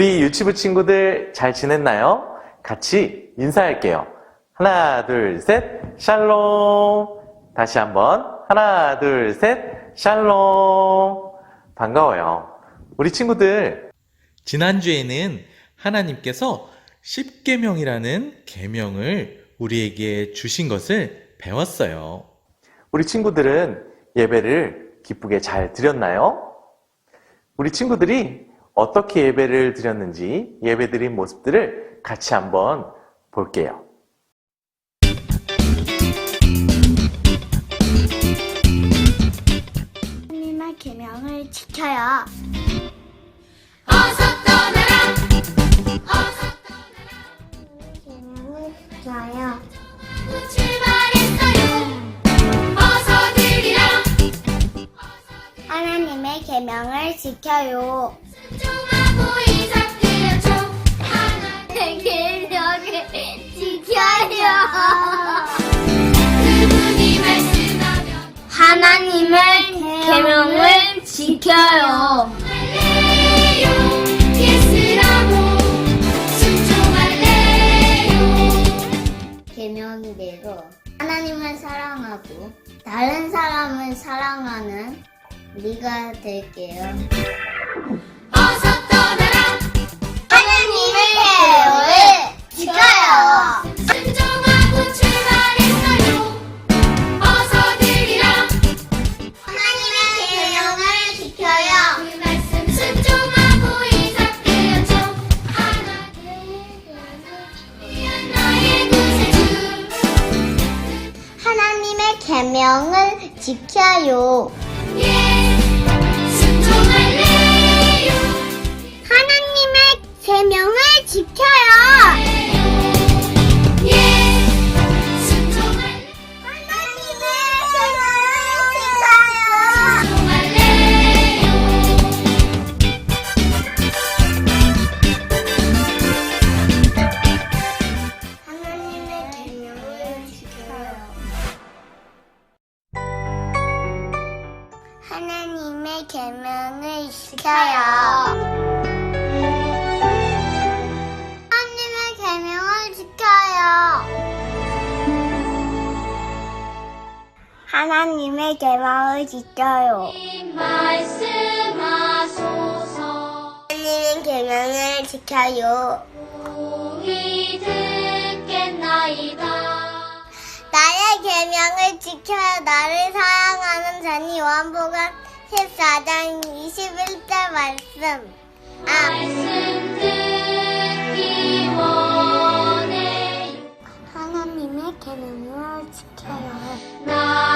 우리 유치부 친구들 잘 지냈나요? 같이 인사할게요. 하나, 둘, 셋, 샬롬. 다시 한번. 하나, 둘, 셋, 샬롬. 반가워요. 우리 친구들. 지난주에는 하나님께서 10계명이라는 계명을 우리에게 주신 것을 배웠어요. 우리 친구들은 예배를 기쁘게 잘 드렸나요? 우리 친구들이 어떻게 예배를 드렸는지 예배 드린 모습들을 같이 한번 볼게요. 하나님의 계명을 지켜요. 어서 떠나라 어서 계명을 지켜요. 출발했어요 어서 들이라 하나님의 계명을 지켜요. 하나님의 계명을 지켜요. 순종할래요 계명대로 하나님을 사랑하고 다른 사람을 사랑하는 우리가 될게요. 지켜요. 하나님의 계명을 지켜요. 말씀하소서 하나님의 계명을 지켜요. 우리 듣겠나이다 나의 계명을 지켜야 나를 사랑하는 자니 요한복음 14장 21절 말씀. 아, 말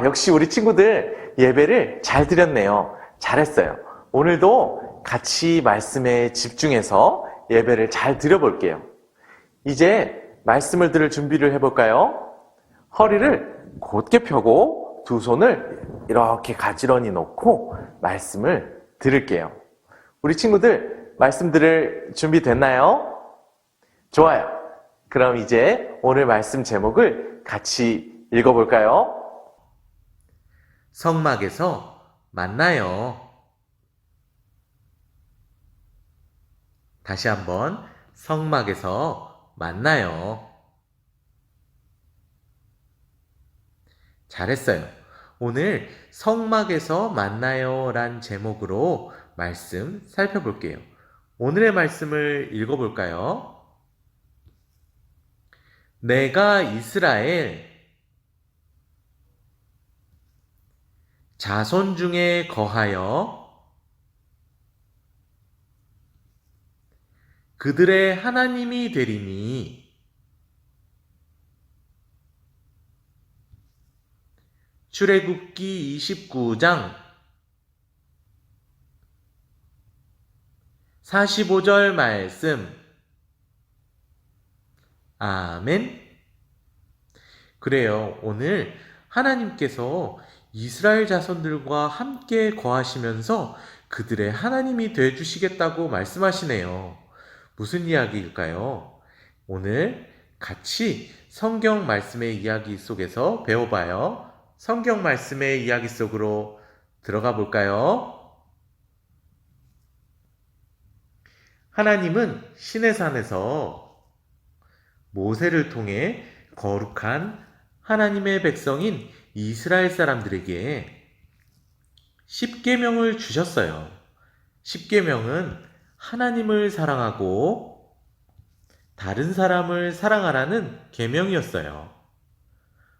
와, 역시 우리 친구들 예배를 잘 드렸네요. 잘했어요. 오늘도 같이 말씀에 집중해서 예배를 잘 드려볼게요. 이제 말씀을 들을 준비를 해볼까요? 허리를 곧게 펴고 두 손을 이렇게 가지런히 놓고 말씀을 들을게요. 우리 친구들 말씀 들을 준비 됐나요? 좋아요. 그럼 이제 오늘 말씀 제목을 같이 읽어볼까요? 성막에서 만나요. 다시 한번 성막에서 만나요. 잘했어요. 오늘 성막에서 만나요 란 제목으로 말씀 살펴볼게요. 오늘의 말씀을 읽어볼까요? 내가 이스라엘 자손 중에 거하여 그들의 하나님이 되리니 출애굽기 29장 45절 말씀. 아멘. 그래요. 오늘 하나님께서 이스라엘 자손들과 함께 거하시면서 그들의 하나님이 돼 주시겠다고 말씀하시네요. 무슨 이야기일까요? 오늘 같이 성경 말씀의 이야기 속에서 배워봐요. 성경 말씀의 이야기 속으로 들어가 볼까요? 하나님은 신의 산에서 모세를 통해 거룩한 하나님의 백성인 이스라엘 사람들에게 십계명을 주셨어요. 십계명은 하나님을 사랑하고 다른 사람을 사랑하라는 계명이었어요.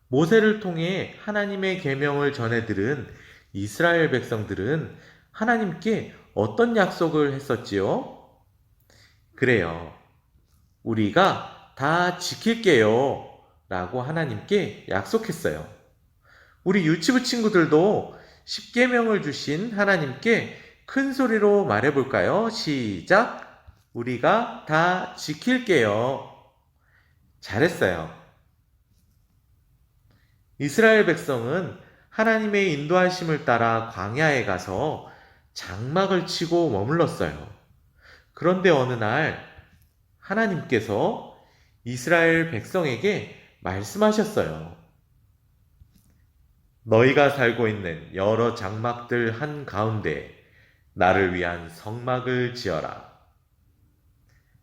모세를 통해 하나님의 계명을 전해 들은 이스라엘 백성들은 하나님께 어떤 약속을 했었지요? 그래요. 우리가 다 지킬게요. 라고 하나님께 약속했어요. 우리 유치부 친구들도 십계명을 주신 하나님께 큰 소리로 말해 볼까요? 시작. 우리가 다 지킬게요. 잘했어요. 이스라엘 백성은 하나님의 인도하심을 따라 광야에 가서 장막을 치고 머물렀어요. 그런데 어느 날 하나님께서 이스라엘 백성에게 말씀하셨어요. 너희가 살고 있는 여러 장막들 한 가운데 나를 위한 성막을 지어라.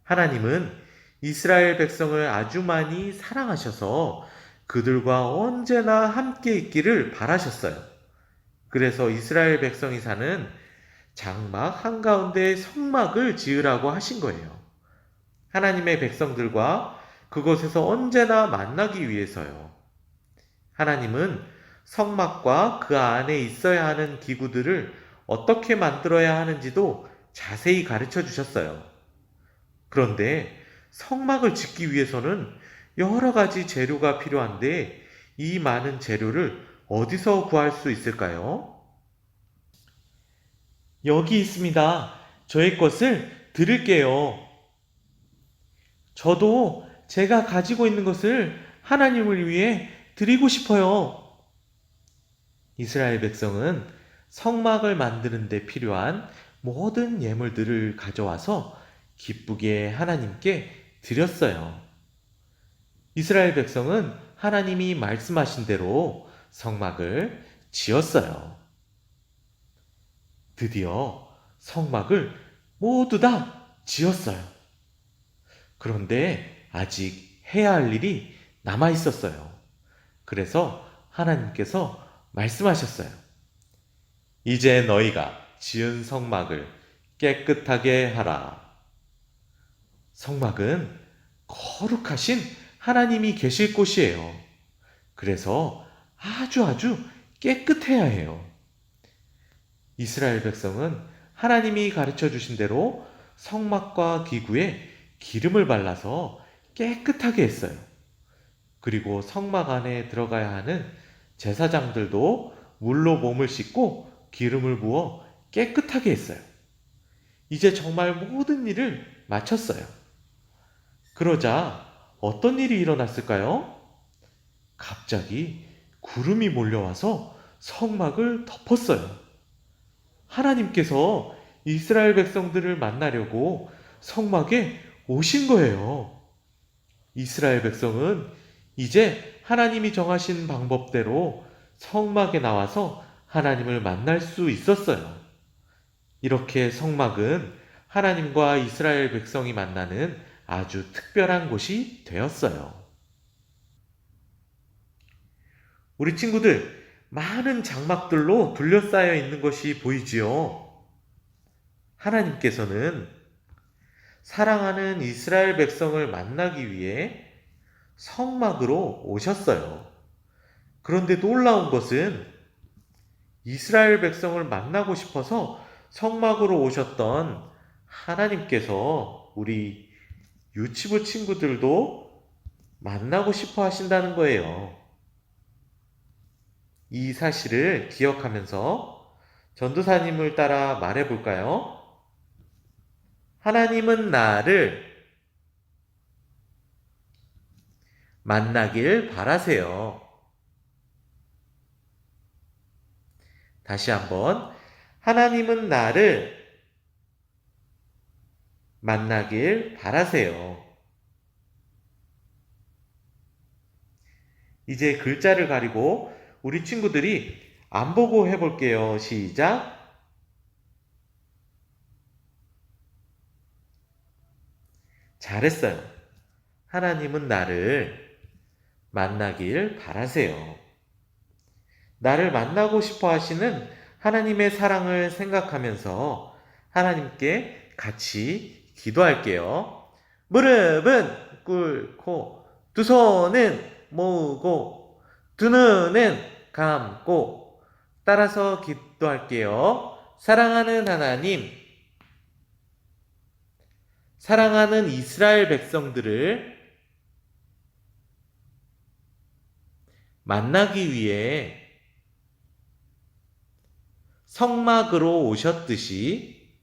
하나님은 이스라엘 백성을 아주 많이 사랑하셔서 그들과 언제나 함께 있기를 바라셨어요. 그래서 이스라엘 백성이 사는 장막 한가운데 성막을 지으라고 하신 거예요. 하나님의 백성들과 그곳에서 언제나 만나기 위해서요. 하나님은 성막과 그 안에 있어야 하는 기구들을 어떻게 만들어야 하는지도 자세히 가르쳐 주셨어요. 그런데 성막을 짓기 위해서는 여러 가지 재료가 필요한데 이 많은 재료를 어디서 구할 수 있을까요? 여기 있습니다. 저의 것을 드릴게요. 저도 제가 가지고 있는 것을 하나님을 위해 드리고 싶어요. 이스라엘 백성은 성막을 만드는 데 필요한 모든 예물들을 가져와서 기쁘게 하나님께 드렸어요. 이스라엘 백성은 하나님이 말씀하신 대로 성막을 지었어요. 드디어 성막을 모두 다 지었어요. 그런데 아직 해야 할 일이 남아 있었어요. 그래서 하나님께서 말씀하셨어요. 이제 너희가 지은 성막을 깨끗하게 하라. 성막은 거룩하신 하나님이 계실 곳이에요. 그래서 아주 아주 깨끗해야 해요. 이스라엘 백성은 하나님이 가르쳐 주신 대로 성막과 기구에 기름을 발라서 깨끗하게 했어요. 그리고 성막 안에 들어가야 하는 제사장들도 물로 몸을 씻고 기름을 부어 깨끗하게 했어요. 이제 정말 모든 일을 마쳤어요. 그러자 어떤 일이 일어났을까요? 갑자기 구름이 몰려와서 성막을 덮었어요. 하나님께서 이스라엘 백성들을 만나려고 성막에 오신 거예요. 이스라엘 백성은 이제 하나님이 정하신 방법대로 성막에 나와서 하나님을 만날 수 있었어요. 이렇게 성막은 하나님과 이스라엘 백성이 만나는 아주 특별한 곳이 되었어요. 우리 친구들, 많은 장막들로 둘러싸여 있는 것이 보이지요. 하나님께서는 사랑하는 이스라엘 백성을 만나기 위해 성막으로 오셨어요. 그런데 놀라운 것은 이스라엘 백성을 만나고 싶어서 성막으로 오셨던 하나님께서 우리 유치부 친구들도 만나고 싶어 하신다는 거예요. 이 사실을 기억하면서 전도사님을 따라 말해 볼까요? 하나님은 나를 만나길 바라세요. 다시 한번. 하나님은 나를 만나길 바라세요. 이제 글자를 가리고 우리 친구들이 안 보고 해볼게요. 시작. 잘했어요. 하나님은 나를 만나길 바라세요. 나를 만나고 싶어 하시는 하나님의 사랑을 생각하면서 하나님께 같이 기도할게요. 무릎은 꿇고 두 손은 모으고 두 눈은 감고 따라서 기도할게요. 사랑하는 하나님, 사랑하는 이스라엘 백성들을 만나기 위해 성막으로 오셨듯이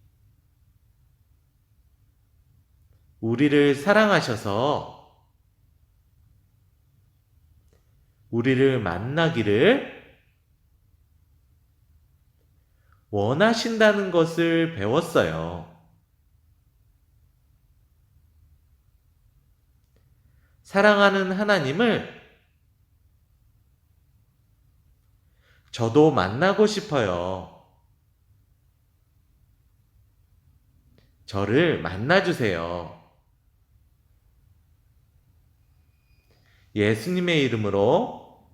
우리를 사랑하셔서 우리를 만나기를 원하신다는 것을 배웠어요. 사랑하는 하나님을 저도 만나고 싶어요. 저를 만나주세요. 예수님의 이름으로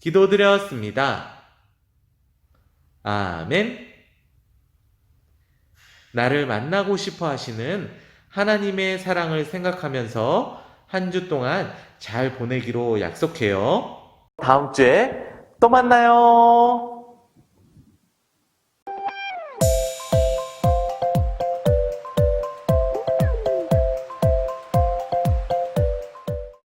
기도드렸습니다. 아멘. 나를 만나고 싶어 하시는 하나님의 사랑을 생각하면서 한 주 동안 잘 보내기로 약속해요. 다음 주에 또 만나요.